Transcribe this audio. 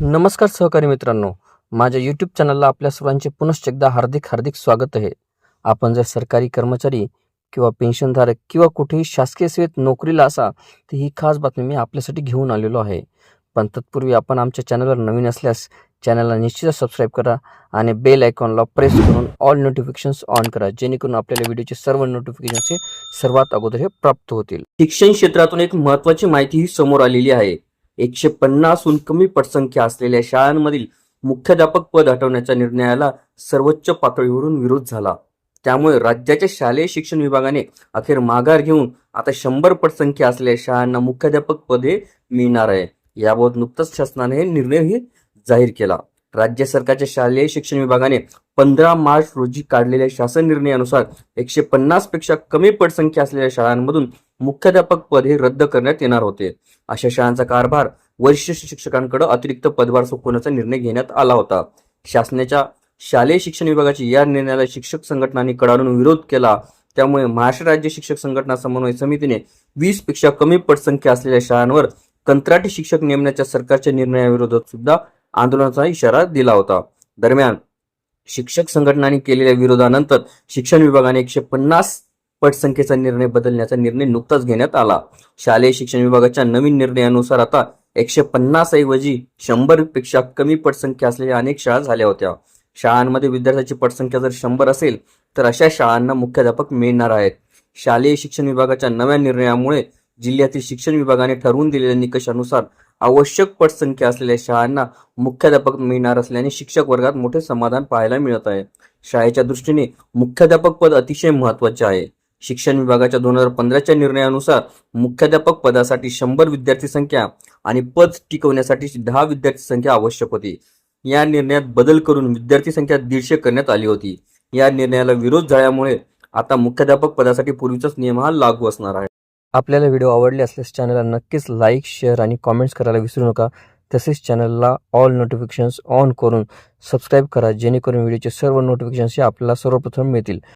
नमस्कार सहकारी मित्रांनो. माझ्या यूट्यूब चॅनलला आपल्या सर्वांचे पुनश्च एकदा हार्दिक हार्दिक स्वागत आहे. आपण जर सरकारी कर्मचारी किंवा पेन्शनधारक किंवा कुठेही शासकीय सेवेत नोकरीला असा तर ही खास बातमी मी आपल्यासाठी घेऊन आलेलो आहे. पण तत्पूर्वी आपण आमच्या चॅनलवर नवीन असल्यास चॅनलला निश्चितच सबस्क्राईब करा आणि बेल आयकॉनला प्रेस करून ऑल नोटिफिकेशन्स ऑन करा जेणेकरून आपल्याला व्हिडिओचे सर्व नोटिफिकेशन्स हे सर्वात अगोदर हे प्राप्त होतील. शिक्षण क्षेत्रातून एक महत्त्वाची माहिती ही समोर आलेली आहे. एकशे पन्नासहून कमी पटसंख्या असलेल्या शाळांमधील मुख्याध्यापक पद हटवण्याच्या निर्णयाला सर्वोच्च पातळीवरून विरोध झाला. त्यामुळे राज्याच्या शालेय शिक्षण विभागाने अखेर माघार घेऊन आता शंभर पटसंख्या असलेल्या शाळांना मुख्याध्यापक पदे हे मिळणार आहे. याबाबत नुकताच शासनाने हे निर्णयही जाहीर केला. राज्य सरकारच्या शालेय शिक्षण विभागाने पंधरा मार्च रोजी काढलेल्या शासन निर्णयानुसार एकशे पन्नासपेक्षा कमी पटसंख्या असलेल्या शाळांमधून मुख्याध्यापक पद हे रद्द करण्यात येणार होते. अशा शाळांचा कारभार वरिष्ठ शिक्षकांकडे अतिरिक्त पदभार सोपवण्याचा निर्णय घेण्यात आला होता. शासनाच्या शालेय शिक्षण विभागाच्या या निर्णयाला शिक्षक संघटनांनी कडाडून विरोध केला. त्यामुळे महाराष्ट्र राज्य शिक्षक संघटना समन्वय समितीने वीसपेक्षा कमी पटसंख्या असलेल्या शाळांवर कंत्राटी शिक्षक नेमण्याच्या सरकारच्या निर्णयाविरोधात सुद्धा आंदोलनाचा इशारा दिला होता. दरम्यान शिक्षक संघटनांनी केलेल्या विरोधानंतर शिक्षण विभागाने एकशे पन्नास पटसंख्येचा निर्णय बदलण्याचा निर्णय नुकताच घेण्यात आला. शालेय शिक्षण विभागाच्या नवीन निर्णयानुसार आता एकशे पन्नास ऐवजी शंभरपेक्षा कमी पटसंख्या असलेल्या अनेक शाळा झाल्या होत्या. शाळांमध्ये विद्यार्थ्यांची पटसंख्या जर शंभर असेल तर अशा शाळांना मुख्याध्यापक मिळणार आहेत. शालेय शिक्षण विभागाच्या नव्या निर्णयामुळे जिल्ह्यातील शिक्षण विभागाने ठरवून दिलेल्या निकषानुसार आवश्यक पटसंख्या असलेल्या शाळांना मुख्याध्यापक मिळणार असल्याने शिक्षक वर्गात मोठे समाधान पाहायला मिळत आहे. शाळेच्या दृष्टीने मुख्याध्यापक पद अतिशय महत्त्वाचे आहे. शिक्षण विभागाच्या दोन हजार पंधराच्या निर्णयानुसार मुख्याध्यापक पदासाठी शंभर विद्यार्थी संख्या आणि पद टिकवण्यासाठी दहा विद्यार्थी संख्या आवश्यक होती. या निर्णयात बदल करून विद्यार्थी संख्या दीडशे करण्यात आली होती. या निर्णयाला विरोध झाल्यामुळे आता मुख्याध्यापक पदासाठी पूर्वीचाच नियम हा लागू असणार आहे. आपल्याला व्हिडिओ आवडले असल्यास चॅनलला नक्कीच लाईक शेअर आणि कॉमेंट्स करायला विसरू नका. तसेच चॅनलला ऑल नोटिफिकेशन्स ऑन करून सबस्क्राईब करा जेणेकरून व्हिडिओचे सर्व नोटिफिकेशन्स हे आपल्याला सर्वप्रथम मिळतील.